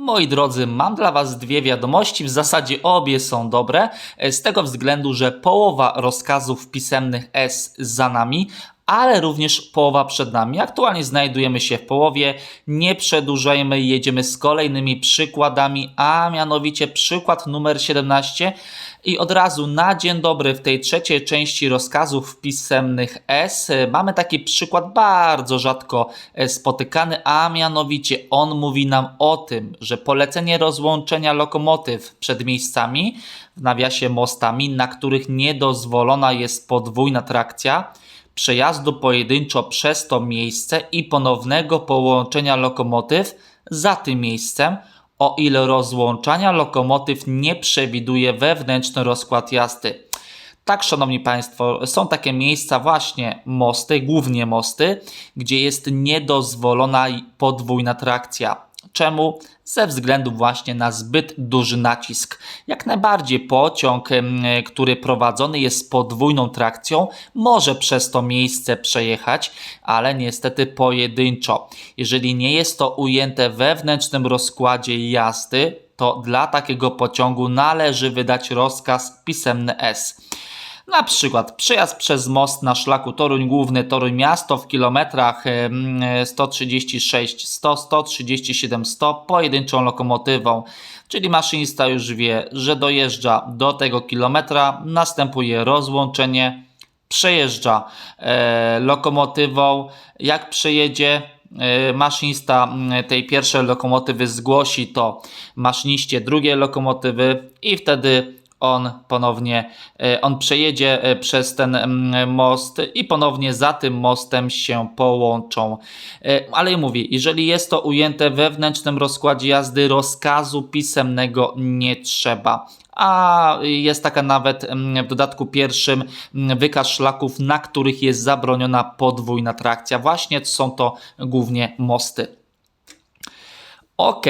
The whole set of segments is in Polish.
Moi drodzy, mam dla Was dwie wiadomości. W zasadzie obie są dobre, e, z tego względu, że połowa rozkazów pisemnych S za nami, ale również połowa przed nami. Aktualnie znajdujemy się w połowie. Nie przedłużajmy, jedziemy z kolejnymi przykładami, a mianowicie przykład numer 17. I od razu na dzień dobry w tej trzeciej części rozkazów pisemnych S e, mamy taki przykład bardzo rzadko e, spotykany, a mianowicie on mówi nam o tym, że polecenie rozłączenia lokomotyw przed miejscami, w nawiasie mostami, na których niedozwolona jest podwójna trakcja, przejazdu pojedynczo przez to miejsce i ponownego połączenia lokomotyw za tym miejscem, o ile rozłączania lokomotyw nie przewiduje wewnętrzny rozkład jazdy. Tak, szanowni państwo, są takie miejsca, właśnie mosty, głównie mosty, gdzie jest niedozwolona podwójna trakcja. Czemu? Ze względu właśnie na zbyt duży nacisk. Jak najbardziej pociąg, który prowadzony jest podwójną trakcją, może przez to miejsce przejechać, ale niestety pojedynczo. Jeżeli nie jest to ujęte wewnętrznym rozkładzie jazdy, to dla takiego pociągu należy wydać rozkaz pisemny S. Na przykład przejazd przez most na szlaku Toruń Główny, Toruń Miasto w kilometrach 136 100, 137 100 pojedynczą lokomotywą, czyli maszynista już wie, że dojeżdża do tego kilometra, następuje rozłączenie, przejeżdża e, lokomotywą, jak przejedzie e, maszynista tej pierwszej lokomotywy zgłosi to maszyniście drugiej lokomotywy i wtedy on ponownie, e, on przejedzie e, przez ten mm, most i ponownie za tym mostem się połączą. E, ale mówię, jeżeli jest to ujęte wewnętrznym rozkładzie jazdy, rozkazu pisemnego nie trzeba a jest taka nawet mm, w dodatku pierwszym mm, wykaz szlaków, na których jest zabroniona podwójna trakcja. Właśnie są to głównie mosty. Ok,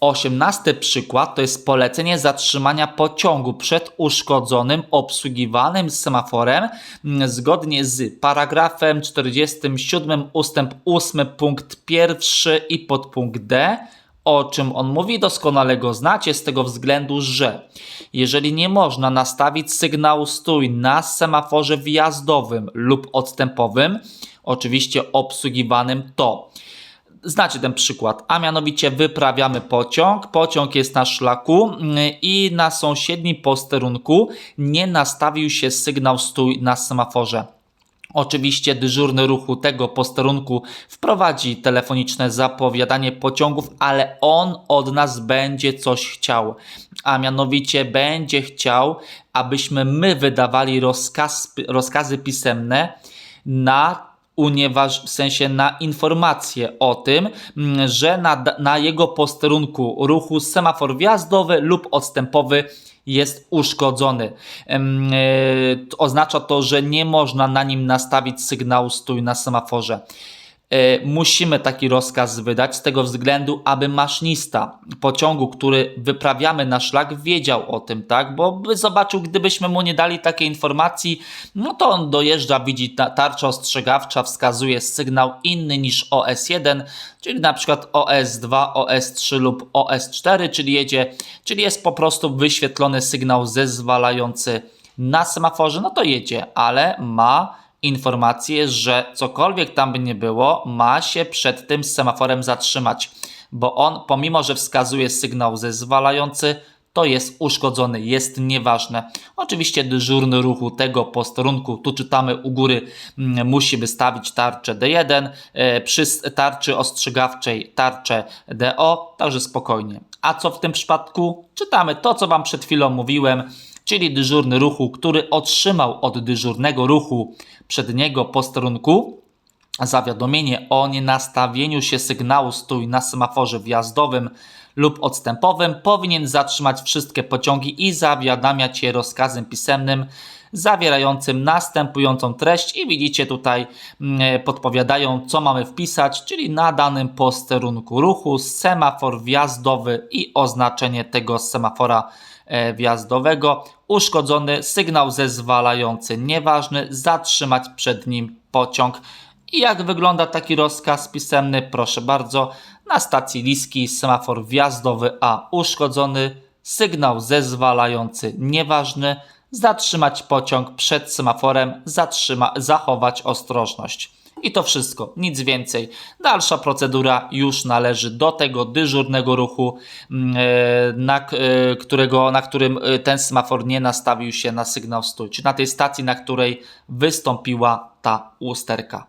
osiemnasty przykład to jest polecenie zatrzymania pociągu przed uszkodzonym, obsługiwanym semaforem mm, zgodnie z paragrafem 47 ustęp 8 punkt 1 i podpunkt D. O czym on mówi, doskonale go znacie z tego względu, że jeżeli nie można nastawić sygnału stój na semaforze wjazdowym lub odstępowym, oczywiście obsługiwanym, to Znacie ten przykład, a mianowicie wyprawiamy pociąg, pociąg jest na szlaku mm, i na sąsiednim posterunku nie nastawił się sygnał stój na semaforze. Oczywiście dyżurny ruchu tego posterunku wprowadzi telefoniczne zapowiadanie pociągów, ale on od nas będzie coś chciał, a mianowicie będzie chciał, abyśmy my wydawali rozkaz, rozkazy pisemne na unieważ, w sensie na informację o tym, mm, że na, na jego posterunku ruchu semafor wjazdowy lub odstępowy jest uszkodzony. E, oznacza to, że nie można na nim nastawić sygnału stój na semaforze. E, musimy taki rozkaz wydać z tego względu, aby maszynista pociągu, który wyprawiamy na szlak, wiedział o tym, tak? Bo by zobaczył, gdybyśmy mu nie dali takiej informacji, no to on dojeżdża, widzi tarcza ostrzegawcza, wskazuje sygnał inny niż OS1, czyli na przykład OS2, OS3 lub OS4, czyli jedzie, czyli jest po prostu wyświetlony sygnał zezwalający na semaforze, no to jedzie, ale ma informację, że cokolwiek tam by nie było, ma się przed tym semaforem zatrzymać, bo on, pomimo że wskazuje sygnał zezwalający, to jest uszkodzony, jest nieważne. Oczywiście dyżurny ruchu tego posterunku, tu czytamy u góry, mm, musi wystawić tarczę D1, e, przy tarczy ostrzegawczej tarczę DO, także spokojnie. A co w tym przypadku? Czytamy to, co Wam przed chwilą mówiłem, czyli dyżurny ruchu, który otrzymał od dyżurnego ruchu przedniego posterunku. Zawiadomienie o nienastawieniu się sygnału stój na semaforze wjazdowym lub odstępowym, powinien zatrzymać wszystkie pociągi i zawiadamiać je rozkazem pisemnym zawierającym następującą treść. I widzicie tutaj mm, podpowiadają co mamy wpisać, czyli na danym posterunku ruchu semafor wjazdowy i oznaczenie tego semafora wjazdowego, uszkodzony sygnał zezwalający nieważny, zatrzymać przed nim pociąg. I jak wygląda taki rozkaz pisemny? Proszę bardzo, Na stacji Liski semafor wjazdowy A uszkodzony, sygnał zezwalający nieważny, zatrzymać pociąg przed semaforem, zatrzyma, zachować ostrożność. I to wszystko, nic więcej. Dalsza procedura już należy do tego dyżurnego ruchu, mm, e, na, e, którego, na którym e, ten semafor nie nastawił się na sygnał stój, czyli na tej stacji, na której wystąpiła ta usterka.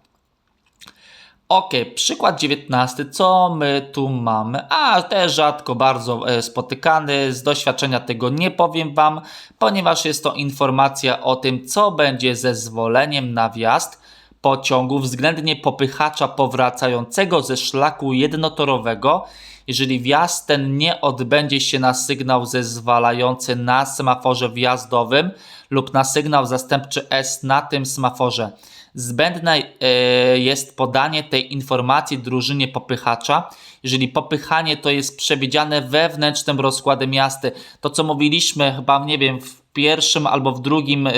Ok, przykład 19. Co my tu mamy? A, też rzadko bardzo spotykany. Z doświadczenia tego nie powiem Wam, ponieważ jest to informacja o tym, co będzie ze zwoleniem na wjazd pociągu względnie popychacza powracającego ze szlaku jednotorowego, jeżeli wjazd ten nie odbędzie się na sygnał zezwalający na semaforze wjazdowym lub na sygnał zastępczy S na tym semaforze. Zbędne e, jest podanie tej informacji drużynie popychacza, jeżeli popychanie to jest przewidziane wewnętrznym rozkładem jazdy. To co mówiliśmy chyba, nie wiem, w pierwszym albo w drugim e,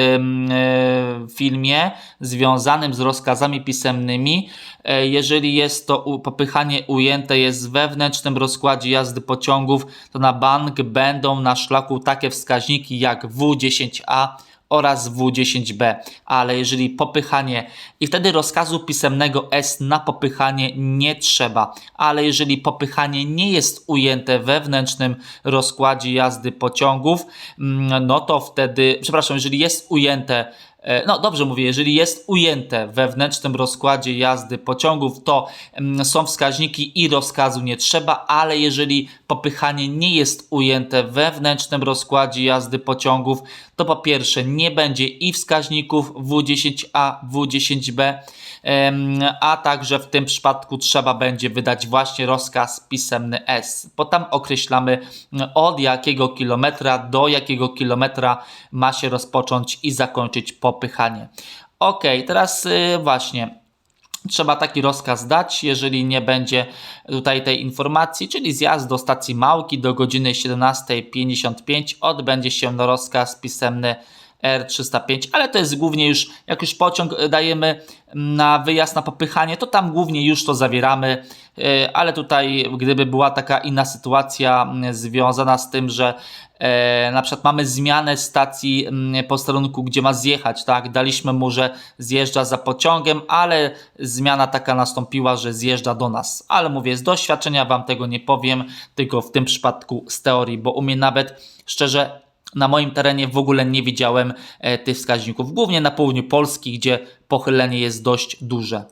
filmie związanym z rozkazami pisemnymi, e, jeżeli jest to popychanie ujęte jest w wewnętrznym rozkładzie jazdy pociągów, to na bank będą na szlaku takie wskaźniki jak W10A oraz W10B, ale jeżeli popychanie i wtedy rozkazu pisemnego S na popychanie nie trzeba, ale jeżeli popychanie nie jest ujęte wewnętrznym rozkładzie jazdy pociągów, mm, no to wtedy, przepraszam, jeżeli jest ujęte No dobrze mówię, jeżeli jest ujęte wewnętrznym rozkładzie jazdy pociągów, to mm, są wskaźniki i rozkazu nie trzeba, ale jeżeli popychanie nie jest ujęte wewnętrznym rozkładzie jazdy pociągów, to po pierwsze nie będzie i wskaźników W10A, W10B, em, a także w tym przypadku trzeba będzie wydać właśnie rozkaz pisemny S, bo tam określamy mm, od jakiego kilometra do jakiego kilometra ma się rozpocząć i zakończyć popychanie. Ok, teraz y, właśnie trzeba taki rozkaz dać, jeżeli nie będzie tutaj tej informacji, czyli zjazd do stacji Małki do godziny 17.55 odbędzie się rozkaz pisemny R305, ale to jest głównie już, jak już pociąg dajemy na wyjazd na popychanie, to tam głównie już to zawieramy, e, ale tutaj gdyby była taka inna sytuacja m, związana z tym, że e, na przykład mamy zmianę stacji m, posterunku, gdzie ma zjechać, tak, daliśmy mu, że zjeżdża za pociągiem, ale zmiana taka nastąpiła, że zjeżdża do nas, ale mówię, z doświadczenia Wam tego nie powiem, tylko w tym przypadku z teorii, bo u mnie nawet szczerze na moim terenie w ogóle nie widziałem e, tych wskaźników, głównie na południu Polski, gdzie pochylenie jest dość duże.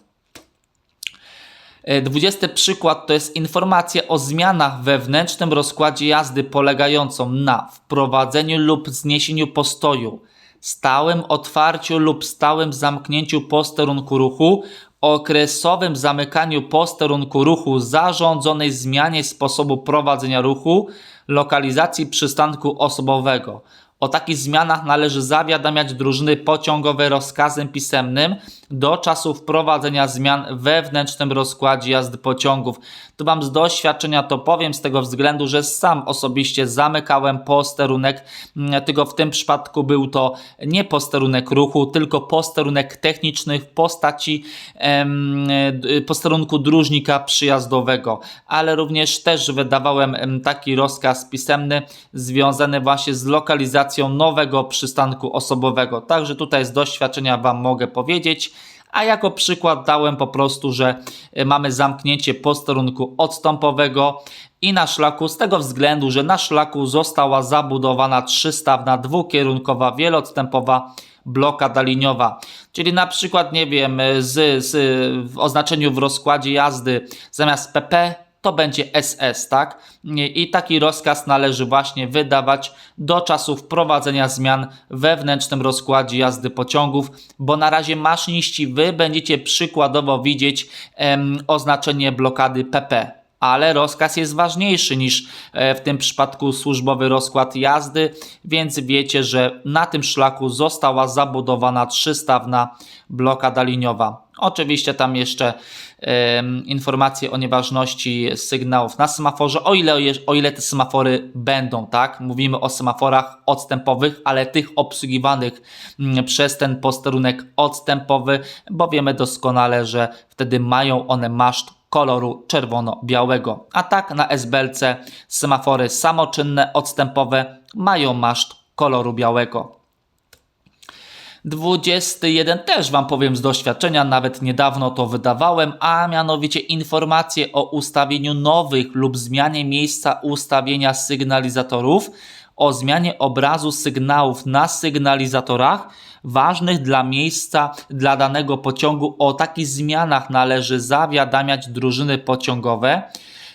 E, 20 przykład to jest informacja o zmianach wewnętrznym rozkładzie jazdy polegającą na wprowadzeniu lub zniesieniu postoju, stałym otwarciu lub stałym zamknięciu posterunku ruchu, okresowym zamykaniu posterunku ruchu, zarządzonej zmianie sposobu prowadzenia ruchu, lokalizacji przystanku osobowego. O takich zmianach należy zawiadamiać drużyny pociągowe rozkazem pisemnym do czasu wprowadzenia zmian wewnętrznym rozkładzie jazdy pociągów. Tu Wam z doświadczenia to powiem z tego względu, że sam osobiście zamykałem posterunek, mm, tylko w tym przypadku był to nie posterunek ruchu, tylko posterunek techniczny w postaci em, posterunku dróżnika przyjazdowego, ale również też wydawałem em, taki rozkaz pisemny związany właśnie z lokalizacją nowego przystanku osobowego. Także tutaj z doświadczenia Wam mogę powiedzieć. A jako przykład dałem po prostu, że e, mamy zamknięcie posterunku odstępowego i na szlaku z tego względu, że na szlaku została zabudowana trzystawna dwukierunkowa wieloodstępowa blokada liniowa. Czyli na przykład, nie wiem, z, z, w oznaczeniu w rozkładzie jazdy zamiast PP to będzie SS, tak? I taki rozkaz należy właśnie wydawać do czasu wprowadzenia zmian wewnętrznym rozkładzie jazdy pociągów, bo na razie maszyniści wy będziecie przykładowo widzieć em, oznaczenie blokady PP ale rozkaz jest ważniejszy niż e, w tym przypadku służbowy rozkład jazdy, więc wiecie, że na tym szlaku została zabudowana trzystawna blokada liniowa. Oczywiście tam jeszcze informacje o nieważności sygnałów na semaforze, o ile, o ile te semafory będą, tak? Mówimy o semaforach odstępowych, ale tych obsługiwanych mm, przez ten posterunek odstępowy, bo wiemy doskonale, że wtedy mają one maszt koloru czerwono-białego. A tak na SBLC semafory samoczynne, odstępowe mają maszt koloru białego. 21 też Wam powiem z doświadczenia, nawet niedawno to wydawałem, a mianowicie informacje o ustawieniu nowych lub zmianie miejsca ustawienia sygnalizatorów, o zmianie obrazu sygnałów na sygnalizatorach ważnych dla miejsca dla danego pociągu. O takich zmianach należy zawiadamiać drużyny pociągowe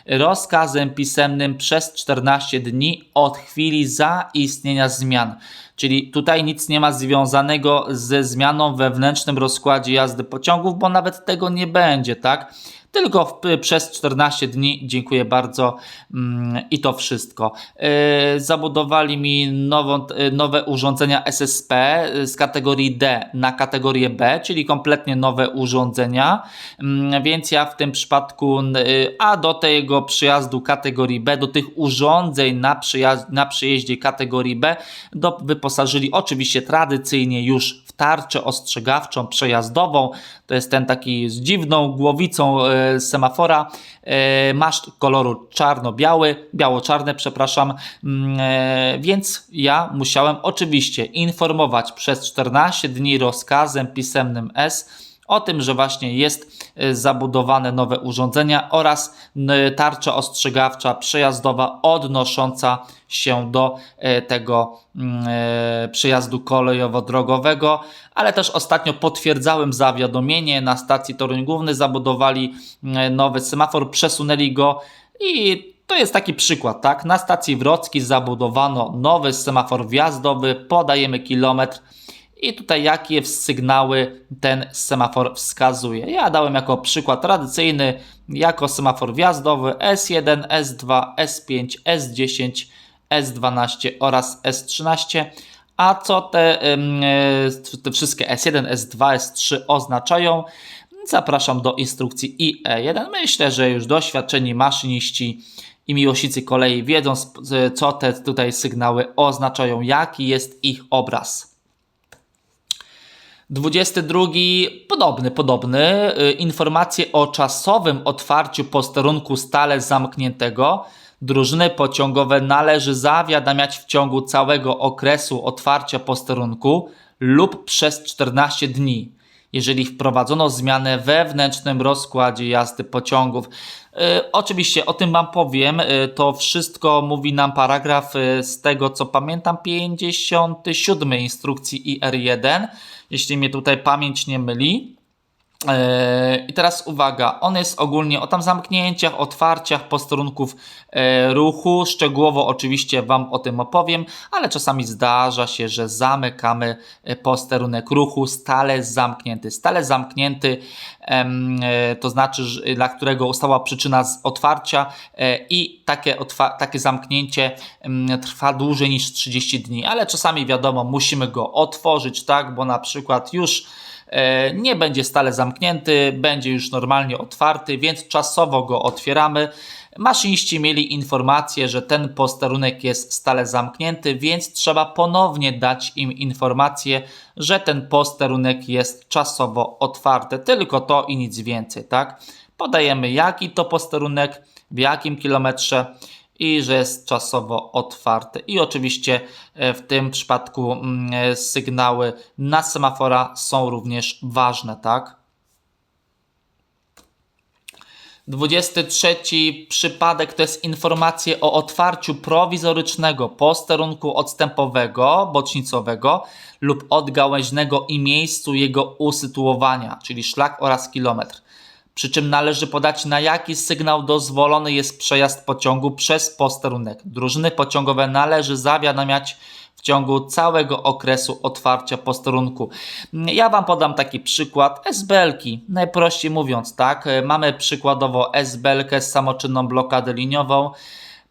rozkazem pisemnym przez 14 dni od chwili zaistnienia zmian. Czyli tutaj nic nie ma związanego ze zmianą wewnętrznym rozkładzie jazdy pociągów, bo nawet tego nie będzie, tak? Tylko w, przez 14 dni, dziękuję bardzo. Mm, i to wszystko. Yy, zabudowali mi yy, nowe urządzenia SSP z kategorii D na kategorię B, czyli kompletnie nowe urządzenia, mm, więc ja w tym przypadku, a do tego przyjazdu kategorii B, do tych urządzeń na, przyjazd, na przyjeździe kategorii B, do, wyposażyli oczywiście tradycyjnie już tarczę ostrzegawczą przejazdową. To jest ten taki z dziwną głowicą e, semafora. E, maszt koloru czarno-biały, biało-czarne, przepraszam. Mm, e, więc ja musiałem oczywiście informować przez 14 dni rozkazem pisemnym S o tym, że właśnie jest e, zabudowane nowe urządzenia oraz tarcza ostrzegawcza przejazdowa odnosząca się do e, tego mm, e, przejazdu kolejowo-drogowego, ale też ostatnio potwierdzałem zawiadomienie na stacji Toruń Główny, zabudowali nowy semafor, przesunęli go i to jest taki przykład, tak? Na stacji Wrocki zabudowano nowy semafor wjazdowy, podajemy kilometr i tutaj jakie sygnały ten semafor wskazuje. Ja dałem jako przykład tradycyjny, jako semafor wjazdowy S1, S2, S5, S10, S12 oraz S13. A co te, e, te wszystkie S1, S2, S3 oznaczają? Zapraszam do instrukcji IE1. Myślę, że już doświadczeni maszyniści i miłośnicy kolei wiedzą, sp- co te tutaj sygnały oznaczają, jaki jest ich obraz. 22. Podobny, podobny. Y, Informacje o czasowym otwarciu posterunku stale zamkniętego. Drużyny pociągowe należy zawiadamiać w ciągu całego okresu otwarcia posterunku lub przez 14 dni, jeżeli wprowadzono zmianę wewnętrznym rozkładzie jazdy pociągów. Y, oczywiście o tym Wam powiem. Y, to wszystko mówi nam paragraf y, z tego co pamiętam 57 instrukcji IR1 jeśli mnie tutaj pamięć nie myli. Eee, I teraz uwaga, on jest ogólnie o tam zamknięciach, otwarciach posterunków e, ruchu. Szczegółowo oczywiście Wam o tym opowiem, ale czasami zdarza się, że zamykamy e, posterunek ruchu stale zamknięty. Stale zamknięty e, to znaczy, dla którego ustała przyczyna z otwarcia e, i takie, takie zamknięcie trwa dłużej niż 30 dni, ale czasami wiadomo, musimy go otworzyć, tak, bo na przykład już nie będzie stale zamknięty, będzie już normalnie otwarty, więc czasowo go otwieramy. Maszyniści mieli informację, że ten posterunek jest stale zamknięty, więc trzeba ponownie dać im informację, że ten posterunek jest czasowo otwarty. Tylko to i nic więcej, tak? Podajemy jaki to posterunek, w jakim kilometrze i że jest czasowo otwarty. I oczywiście e, w tym przypadku mm, e, sygnały na semafora są również ważne, tak? 23 przypadek to jest informacje o otwarciu prowizorycznego posterunku odstępowego, bocznicowego lub odgałęźnego i miejscu jego usytuowania, czyli szlak oraz kilometr. Przy czym należy podać na jaki sygnał dozwolony jest przejazd pociągu przez posterunek. Drużyny pociągowe należy zawiadamiać w ciągu całego okresu otwarcia posterunku. Ja Wam podam taki przykład SBL-ki. Najprościej mówiąc, tak, mamy przykładowo SBL-kę z samoczynną blokadę liniową.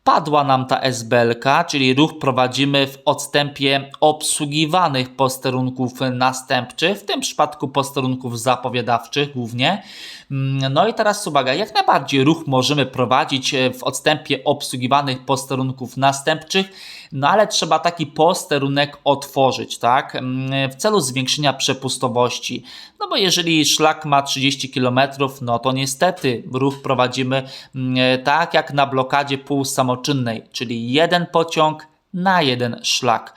Padła nam ta SBL-ka, czyli ruch prowadzimy w odstępie obsługiwanych posterunków następczych, w tym przypadku posterunków zapowiadawczych głównie. Mm, No i teraz uwaga, jak najbardziej ruch możemy prowadzić e, w odstępie obsługiwanych posterunków następczych, no ale trzeba taki posterunek otworzyć, tak, Mm, w celu zwiększenia przepustowości. No bo jeżeli szlak ma 30 km, no to niestety ruch prowadzimy mm, tak jak na blokadzie półsamoczynnej, czyli jeden pociąg na jeden szlak.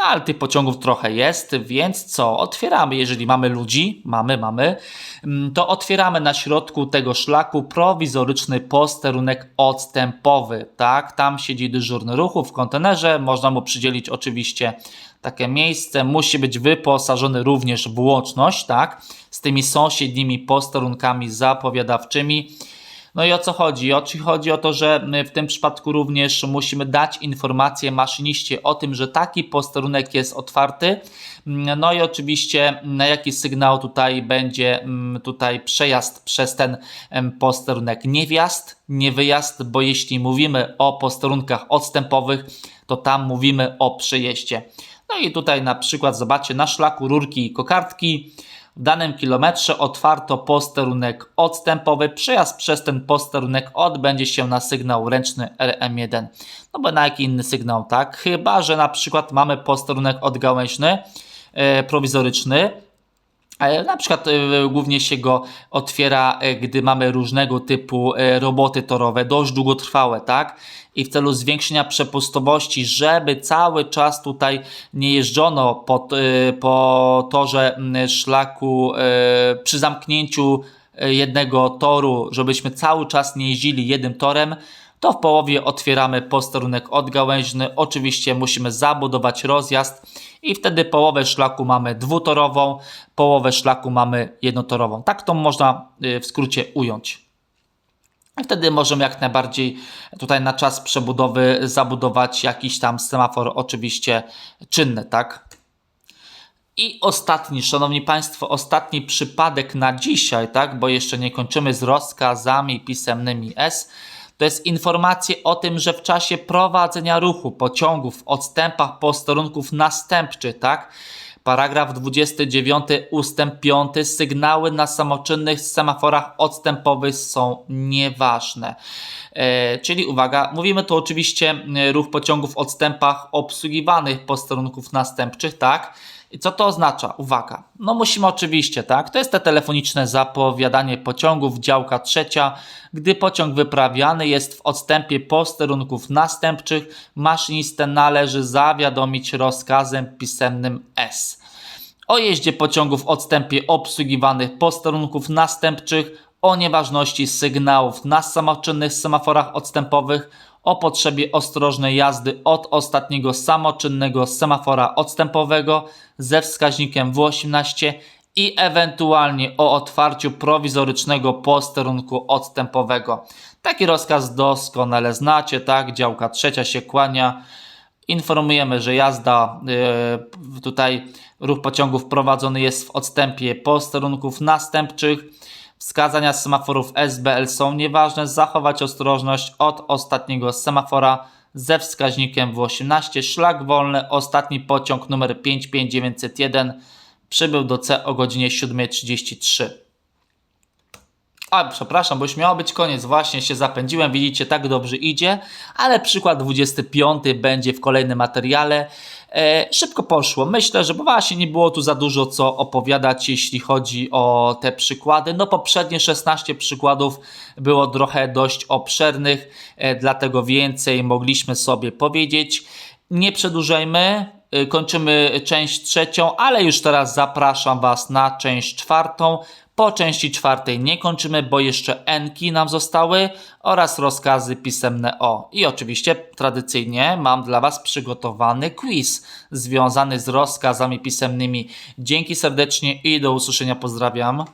No ale tych pociągów trochę jest, więc co? Otwieramy, jeżeli mamy ludzi, mamy, mamy, mm, to otwieramy na środku tego szlaku prowizoryczny posterunek odstępowy, tak? Tam siedzi dyżurny ruchu w kontenerze, można mu przydzielić oczywiście takie miejsce, musi być wyposażony również w łączność, tak? Z tymi sąsiednimi posterunkami zapowiadawczymi. No i o co chodzi? O- Chodzi o to, że w tym przypadku również musimy dać informację maszyniście o tym, że taki posterunek jest otwarty. No i oczywiście na jaki sygnał tutaj będzie tutaj przejazd przez ten posterunek. Nie wjazd, nie wyjazd, bo jeśli mówimy o posterunkach odstępowych, to tam mówimy o przejeździe. No i tutaj na przykład zobaczcie na szlaku rurki kokardki. W danym kilometrze otwarto posterunek odstępowy. Przejazd przez ten posterunek odbędzie się na sygnał ręczny RM1. No bo na jaki inny sygnał, tak? Chyba, że na przykład mamy posterunek odgałęźny, e, prowizoryczny, Na przykład e, głównie się go otwiera, e, gdy mamy różnego typu e, roboty torowe, dość długotrwałe, tak? I w celu zwiększenia przepustowości, żeby cały czas tutaj nie jeżdżono po, po torze szlaku przy zamknięciu jednego toru, żebyśmy cały czas nie jeździli jednym torem, to w połowie otwieramy posterunek odgałęźny. Oczywiście musimy zabudować rozjazd i wtedy połowę szlaku mamy dwutorową, połowę szlaku mamy jednotorową. Tak to można y, w skrócie ująć. Wtedy możemy jak najbardziej tutaj na czas przebudowy zabudować jakiś tam semafor, oczywiście czynny, tak? I ostatni, szanowni państwo, ostatni przypadek na dzisiaj, tak, bo jeszcze nie kończymy z rozkazami pisemnymi S. To jest informacje o tym, że w czasie prowadzenia ruchu pociągów w odstępach posterunków następczych, tak, paragraf 29 ustęp 5, sygnały na samoczynnych semaforach odstępowych są nieważne. E, czyli uwaga, mówimy tu oczywiście e, ruch pociągów w odstępach obsługiwanych posterunków następczych, tak? I co to oznacza? Uwaga. No musimy oczywiście, tak? To jest te telefoniczne zapowiadanie pociągów, działka trzecia. Gdy pociąg wyprawiany jest w odstępie posterunków następczych, maszynistę należy zawiadomić rozkazem pisemnym S. O jeździe pociągów w odstępie obsługiwanych posterunków następczych, o nieważności sygnałów na samoczynnych semaforach odstępowych, o potrzebie ostrożnej jazdy od ostatniego samoczynnego semafora odstępowego ze wskaźnikiem W18 i ewentualnie o otwarciu prowizorycznego posterunku odstępowego. Taki rozkaz doskonale znacie, tak? Działka trzecia się kłania. Informujemy, że jazda, yy, tutaj ruch pociągów prowadzony jest w odstępie posterunków następczych. Wskazania semaforów SBL są nieważne. Zachować ostrożność od ostatniego semafora ze wskaźnikiem W18. Szlak wolny. Ostatni pociąg numer 55901 przybył do C o godzinie 7.33. A, przepraszam, bo już miało być koniec, właśnie się zapędziłem, widzicie, tak dobrze idzie, ale przykład 25 będzie w kolejnym materiale. E, szybko poszło, myślę, że właśnie nie było tu za dużo co opowiadać, jeśli chodzi o te przykłady. No poprzednie 16 przykładów było trochę dość obszernych, e, dlatego więcej mogliśmy sobie powiedzieć. Nie przedłużajmy, y, kończymy część trzecią, ale już teraz zapraszam Was na część czwartą. Po części czwartej nie kończymy, bo jeszcze enki nam zostały oraz rozkazy pisemne o. I oczywiście tradycyjnie mam dla Was przygotowany quiz związany z rozkazami pisemnymi. Dzięki serdecznie i do usłyszenia. Pozdrawiam.